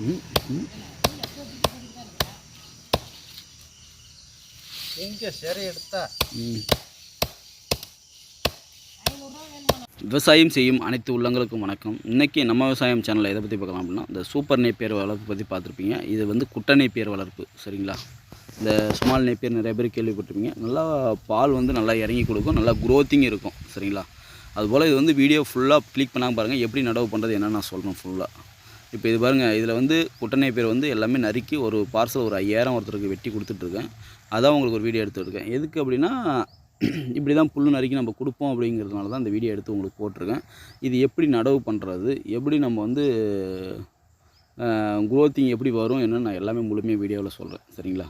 விவசாயம் செய்யும் அனைத்து உள்ளங்களுக்கும் வணக்கம். இன்றைக்கி நம்ம விவசாயம் சேனலில் எதை பற்றி பார்க்கலாம் அப்படின்னா இந்த சூப்பர் நெய்ப்பேர் வளர்ப்பு பற்றி பார்த்துருப்பீங்க. இது வந்து குட்டை நெய்ப்பேர் வளர்ப்பு சரிங்களா? இந்த ஸ்மால் நெய்ப்பேர் நிறைய பேர் கேள்விப்பட்டிருப்பீங்க. நல்லா பால் வந்து நல்லா இறங்கி கொடுக்கும் நல்லா க்ரோத்திங் இருக்கும் சரிங்களா? அதுபோல் இது வந்து வீடியோ ஃபுல்லாக கிளிக் பண்ணாமல் பாருங்கள் எப்படி நடவு பண்ணுறது என்னென்னு நான் சொல்கிறேன் ஃபுல்லாக இப்போ இது பாருங்கள் இதில் வந்து குட்டனை பேர் வந்து எல்லாமே நறுக்கி ஒரு பார்சல் ஒரு ஐயாயிரம் ஒருத்தருக்கு வெட்டி கொடுத்துட்ருக்கேன். அதான் உங்களுக்கு ஒரு வீடியோ எடுத்துருக்கேன் எதுக்கு அப்படின்னா இப்படி தான் புல் நறுக்கி நம்ம கொடுப்போம் அப்படிங்கிறதுனால தான் இந்த வீடியோ எடுத்து உங்களுக்கு போட்டிருக்கேன். இது எப்படி நடவு பண்ணுறது எப்படி நம்ம வந்து குரோத்திங் எப்படி வரும் என்னன்னு நான் எல்லாமே முழுமையாக வீடியோவில் சொல்கிறேன் சரிங்களா?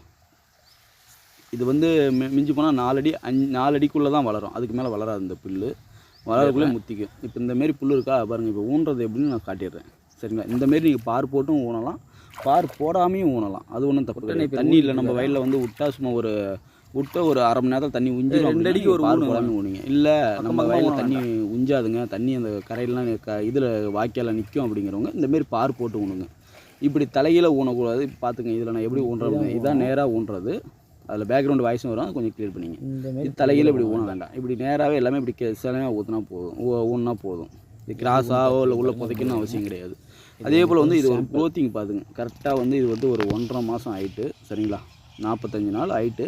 இது வந்து மி- மிஞ்சி போனால் நாலடி அஞ்சு நாலடிக்குள்ளே தான் வளரும். அதுக்கு மேலே வளராது இந்த புல் வளரக்குள்ளே முத்திக்கும். இப்போ இந்த மாரி புல் இருக்கா? பாருங்கள் இப்போ ஊன்றது எப்படின்னு நான் காட்டிடுறேன். சரிங்களா? இந்த மாரி நீங்கள் பார் போட்டும் ஊனலாம். பார் போடாமையும் ஊனலாம். அது ஒன்றும் தப்பு தண்ணி இல்லை நம்ம வயலில் வந்து விட்டா சும்மா ஒரு விட்ட ஒரு அரை மணி நேரத்தில் தண்ணி உஞ்சிடும் ரெண்டு அடிக்கு ஒரு பார். போடாமல் ஊனிங்க. இல்லை நம்ம வயலில் தண்ணி உஞ்சாதுங்க. தண்ணி அந்த கரையிலாம் க இதில் வாய்க்கால நிற்கும் அப்படிங்கிறவங்க இந்த மாரி பார் போட்டு ஊனுங்க. இப்படி தலையில ஊனக்கூடாது. பார்த்துங்க இதில் நான் எப்படி ஊன்றது இதுதான் நேராக ஊன்றது. அதில் பேக்ரவுண்ட் வாய்ஸும் வரும் கொஞ்சம் க்ளியர் பண்ணிங்க. இது தலையில் இப்படி ஊன வேண்டாம். இப்படி நேராகவே எல்லாமே இப்படி சிலையாக ஊற்றினா போதும். ஊன்னா போதும். இது கிராஸாவோ இல்லை உள்ள புதைக்கணும்னு அவசியம் கிடையாது. அதே போல் வந்து இது ஒரு க்ரோத்திங் பார்த்துங்க கரெக்டாக வந்து இது வந்து ஒரு ஒன்றரை மாதம் ஆயிட்டு சரிங்களா? நாற்பத்தஞ்சு நாள் ஆயிட்டு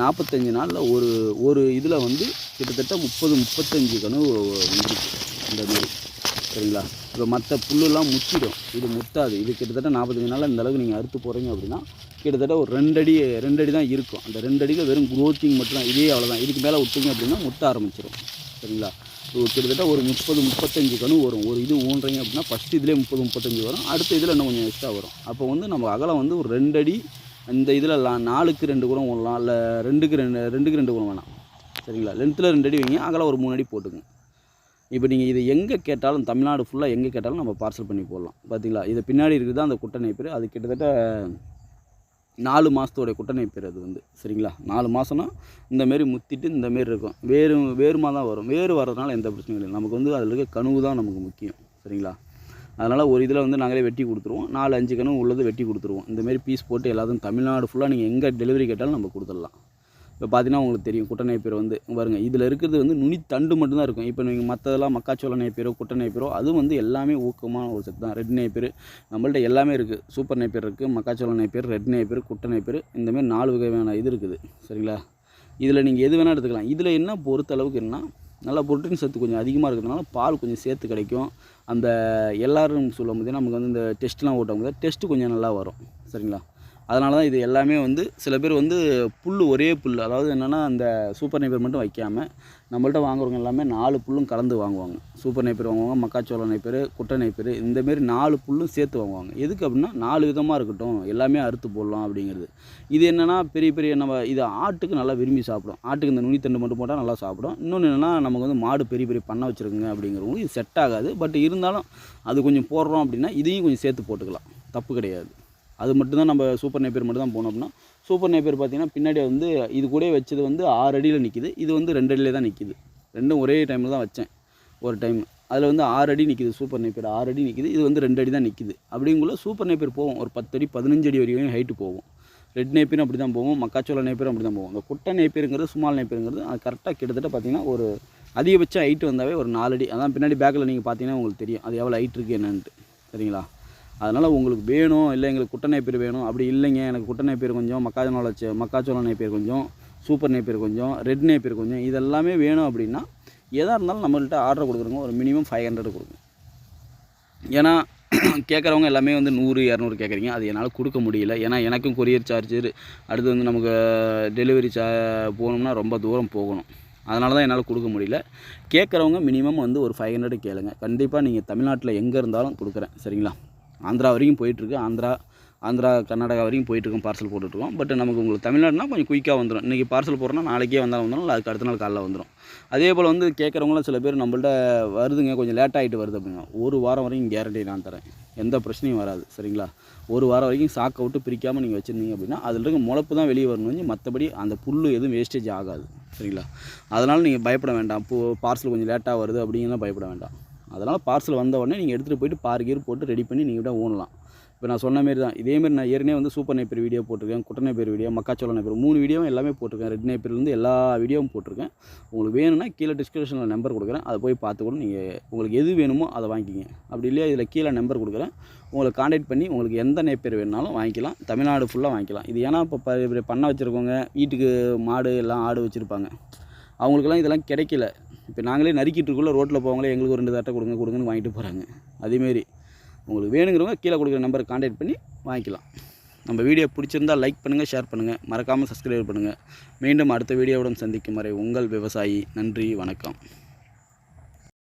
நாற்பத்தஞ்சு நாளில் ஒரு ஒரு இதில் வந்து கிட்டத்தட்ட முப்பது முப்பத்தஞ்சு கணு வந்துருக்கு இந்த மாதிரி சரிங்களா? இப்போ மற்ற புல்லுலாம் முத்திடும் இது முத்தாது. இது கிட்டத்தட்ட நாற்பத்தஞ்சு நாளில் இந்த அளவுக்கு நீங்கள் அறுத்து போகிறீங்க அப்படின்னா கிட்டத்தட்ட ஒரு ரெண்டடி ரெண்டடி தான் இருக்கும். அந்த ரெண்டடியில் வெறும் க்ரோத்திங் மட்டும் தான். இதே அவ்வளோதான் இதுக்கு மேலே விட்டீங்க அப்படின்னா முத்த ஆரம்பிச்சிடும் சரிங்களா? கிட்டத்தட்ட ஒரு முப்பது முப்பத்தஞ்சு கணு வரும். ஒரு இது ஊன்றீங்க அப்படின்னா ஃபஸ்ட்டு இதிலே முப்பது முப்பத்தஞ்சு வரும். அடுத்த இதில் இன்னும் கொஞ்சம் எக்ஸ்ட்ரா வரும். அப்போ வந்து நம்ம அகலம் வந்து ஒரு ரெண்டடி இந்த இதில் நாலுக்கு ரெண்டு குணம் ஓடலாம் இல்லை ரெண்டுக்கு ரெண்டு ரெண்டுக்கு ரெண்டு குணம் வேணாம். சரிங்களா? லென்த்தில் ரெண்டு அடி வைங்க. அகலம் ஒரு மூணு அடி போட்டுங்க இப்போ நீங்கள் இதை எங்கே கேட்டாலும் தமிழ்நாடு ஃபுல்லாக எங்கே கேட்டாலும் நம்ம பார்சல் பண்ணி போடலாம். பார்த்தீங்களா இது பின்னாடி இருக்குது? தான் அந்த குட்டை பேர். அது கிட்டத்தட்ட நாலு மாதத்தோடைய குட்டனை பேர் அது வந்து சரிங்களா? நாலு மாதம்னா இந்தமாரி முத்திட்டு இந்தமாரி இருக்கும். வேறு வேறுமா தான் வரும். வேறு வர்றதுனால எந்த பிரச்சனையும் இல்லை. நமக்கு வந்து அதில் இருக்க கனவு தான் நமக்கு முக்கியம் சரிங்களா? அதனால் ஒரு இதில் வந்து நாங்களே வெட்டி கொடுத்துருவோம். நாலு அஞ்சு கனவு உள்ளது வெட்டி கொடுத்துருவோம். இந்தமாரி பீஸ் போட்டு எல்லாத்தையும் தமிழ்நாடு ஃபுல்லாக நீங்கள் எங்கே டெலிவரி கேட்டாலும் நம்ம கொடுத்துடலாம். இப்போ பார்த்தீங்கன்னா உங்களுக்கு தெரியும் குட்டை நேப்பியர் வந்து பாருங்கள் இதில் இருக்கிறது வந்து நுனி தண்டு மட்டும்தான் இருக்கும். இப்போ நீங்கள் மற்றதெல்லாம் மக்காச்சோள நெய்ப்பீரோ குட்டை நெய்ப்பீரோ அதுவும் வந்து எல்லாமே ஊக்கமான ஒரு செட் தான். ரெட் நெய்ப்பீர் நம்மள்ட்ட எல்லாமே இருக்குது சூப்பர் நெய்ப்பீர் இருக்குது மக்காச்சோள நெய்ப்பீர் ரெட் நெய்ப்பீர் குட்டை நெய்ப்பீர் இந்தமாரி நாலு வகையான இது இருக்குது. சரிங்களா? இதில் நீங்கள் எது வேணால் எடுத்துக்கலாம். இதில் என்ன பொறுத்த அளவுக்கு என்ன நல்லா புரோட்டீன் சத்து கொஞ்சம் அதிகமாக இருக்கிறதுனால பால் கொஞ்சம் சேர்த்து கிடைக்கும். அந்த எல்லோரும் சொல்லும் போது நமக்கு வந்து இந்த டெஸ்ட்லாம் ஓட்டும் போது டெஸ்ட்டு கொஞ்சம் நல்லா வரும். சரிங்களா? அதனால தான் இது எல்லாமே வந்து சில பேர் வந்து புல் ஒரே புல் அதாவது என்னென்னா அந்த சூப்பர் நைப்பர் மட்டும் வைக்காமல் நம்மள்ட்ட வாங்குறவங்க எல்லாமே நாலு புல்லும் கலந்து வாங்குவாங்க. சூப்பர் நைப்பர் வாங்குவாங்க மக்காச்சோள நைப்பர் குட்டை நைப்பர் இந்தமாரி நாலு புல்லும் சேர்த்து வாங்குவாங்க. எதுக்கு அப்படின்னா நாலு விதமாக இருக்கட்டும் எல்லாமே அறுத்து போடலாம் அப்படிங்கிறது. இது என்னென்னா பெரிய பெரிய நம்ம இது ஆட்டுக்கு நல்லா விரும்பி சாப்பிடும். ஆட்டுக்கு இந்த நுனித்தண்டு மட்டும் போட்டால் நல்லா சாப்பிடும். இன்னொன்று என்னென்னா நமக்கு வந்து மாடு பெரிய பெரிய பண்ணை வச்சுருக்குங்க அப்படிங்கிறவங்களுக்கு இது செட் ஆகாது. பட் இருந்தாலும் அது கொஞ்சம் போடுறோம் அப்படின்னா இதையும் கொஞ்சம் சேர்த்து போட்டுக்கலாம். தப்பு கிடையாது. அது மட்டும்தான் நம்ம சூப்பர் நேப்பியர் மட்டும் தான் போனோம் அப்படின்னா சூப்பர் நேப்பியர் பார்த்தீங்கன்னா பின்னாடி வந்து இது கூட வச்சது வந்து ஆறு அடியில் நிற்கிது இது வந்து ரெண்டு அடியில் தான் நிற்கிது ரெண்டும் ஒரே டைமில் தான் வச்சேன். ஒரு டைம் அதில் வந்து ஆறு அடி நிற்கிது சூப்பர் நேப்பியர் ஆறு அடி நிற்கிது இது வந்து ரெண்டு அடி தான் நிற்கிது அப்படிங்குள்ள சூப்பர் நேப்பியர் போவோம். ஒரு பத்து அடி பதினஞ்சு அடி வரைக்கும் ஹைட்டு போகும் ரெட் நேப்பியரும் அப்படி தான் போவோம். மக்காச்சோள நேப்பியரும் அப்படி தான் போவோம். இந்த குட்டை நேப்பியருங்கிறது சுமால் நேப்பியருங்கிறது அது கரெக்டாக கிட்டத்தட்ட பார்த்தீங்கன்னா ஒரு அதிகபட்சம் ஹைட்டு வந்தாவே ஒரு நாலு அடி. அதான் பின்னாடி பேக்கில் நீங்கள் பார்த்தீங்கன்னா உங்களுக்கு தெரியும். அது எவ்வளோ ஹைட் இருக்குது என்னன்ட்டு. சரிங்களா? அதனால் உங்களுக்கு வேணும் இல்லை எங்களுக்கு குட்டை நெய்ப்பீர் வேணும். அப்படி இல்லைங்க. எனக்கு குட்டை நெய்ப்பீர் கொஞ்சம் மக்காச்சோள செ- மக்காச்சோள கொஞ்சம் சூப்பர் நெய்ப்பீர் கொஞ்சம் ரெட் நெய்ப்பீர் கொஞ்சம் இதெல்லாமே வேணும் அப்படின்னா எதாக இருந்தாலும் நம்மள்கிட்ட ஆர்டர் கொடுக்குறோங்க ஒரு மினிமம் ஃபைவ் ஹண்ட்ரட் கொடுங்க. ஏன்னா கேட்குறவங்க எல்லாமே வந்து நூறு இரநூறு கேட்குறீங்க. அது என்னால் கொடுக்க முடியல. ஏன்னா எனக்கும் கொரியர் சார்ஜர் அடுத்து வந்து நமக்கு டெலிவரி சா போகணும்னா ரொம்ப தூரம் போகணும். அதனால தான் என்னால் கொடுக்க முடியல. கேட்குறவங்க மினிமம் வந்து ஒரு ஃபைவ் ஹண்ட்ரட் கேளுங்க. கண்டிப்பாக நீங்கள் தமிழ்நாட்டில் எங்கே இருந்தாலும் கொடுக்குறேன். சரிங்களா? ஆந்திரா வரைக்கும் போயிட்டுருக்கு. ஆந்திரா ஆந்திரா கர்நாடகா வரைக்கும் போயிட்டுருக்கோம் பார்சல் போட்டுட்ருக்கோம் பட் நமக்கு உங்களுக்கு தமிழ்நாடுனா கொஞ்சம் குயிக்காக வந்துடும் இன்றைக்கி பார்சல் போடுறோம்னா நாளைக்கே வந்தாலும் வந்துடும் இல்லை அதுக்கு அடுத்த நாள் காலைல வந்துடும் அதே போல் வந்து கேட்குறவங்களாம் சில பேர் நம்மள்ட்ட வருதுங்க கொஞ்சம் லேட் ஆகிட்டு வருது அப்படிங்க. ஒரு வாரம் வரைக்கும் கேரண்டி நான் தரேன். எந்த பிரச்சனையும் வராது சரிங்களா? ஒரு வாரம் வரைக்கும் சாக்கை விட்டு பிரிக்காமல் நீங்கள் வச்சுருந்தீங்க அப்படின்னா அதில் இருக்க முளப்பு தான் வெளியே வரணும் மற்றபடி அந்த புல் எதுவும் வேஸ்டேஜ் ஆகாது சரிங்களா? அதனால் நீங்கள் பயப்பட வேண்டாம். இப்போ பார்சல் கொஞ்சம் லேட்டாக வருது அப்படிங்கலாம் பயப்பட வேண்டாம். அதனால் பார்சல் வந்த உடனே நீங்கள் எடுத்துகிட்டு போயிட்டு பார் கீர் போட்டு ரெடி பண்ணி நீங்கள் விட ஊனலாம். இப்போ நான் சொன்ன மாரி தான் இதேமாரி நான் ஏற்கனவே வந்து சூப்பர் நேப்பர் வீடியோ போட்டிருக்கேன் குட்டை நைப்பர் வீடியோ மக்காச்சோள நைப்பர் மூணு வீடியோவும் எல்லாமே போட்டிருக்கேன். ரெட் நேப்பர்லேருந்து எல்லா வீடியோவும் போட்டிருக்கேன். உங்களுக்கு வேணும்னா கீழே டிஸ்கிரிப்ஷனில் நம்பர் கொடுக்குறேன். அதை போய் பார்த்து கூட நீங்கள் உங்களுக்கு எது வேணுமோ அதை வாங்கிக்கிங்க. அப்படி இல்லையா இதில் கீழே நம்பர் கொடுக்குறேன். உங்களை காண்டாக்ட் பண்ணி உங்களுக்கு எந்த நைப்பர் வேணுனாலும் வாங்கிக்கலாம். தமிழ்நாடு ஃபுல்லாக வாங்கிக்கலாம். இது ஏன்னா இப்போ பண்ண பண்ணை வச்சுருக்கவங்க வீட்டுக்கு மாடு எல்லாம் ஆடு வச்சுருப்பாங்க. அவங்களுக்கெல்லாம் இதெல்லாம் கிடைக்கல. இப்போ நாங்களே நறுக்கிட்டுருக்குள்ள ரோட்டில் போவாங்களே எங்களுக்கு ஒரு ரெண்டு தட்டை கொடுங்க கொடுங்கன்னு வாங்கிட்டு போகிறாங்க அதேமாரி உங்களுக்கு வேணுங்கிறவங்க கீழே கொடுக்குற நம்பரை காண்டாக்ட் பண்ணி வாங்கிக்கலாம். நம்ம வீடியோ பிடிச்சிருந்தால் லைக் பண்ணுங்கள் ஷேர் பண்ணுங்கள் மறக்காமல் சப்ஸ்கிரைப் பண்ணுங்கள் மீண்டும் அடுத்த வீடியோவுடன் சந்திக்கும் வரை உங்கள் விவசாயி நன்றி வணக்கம்.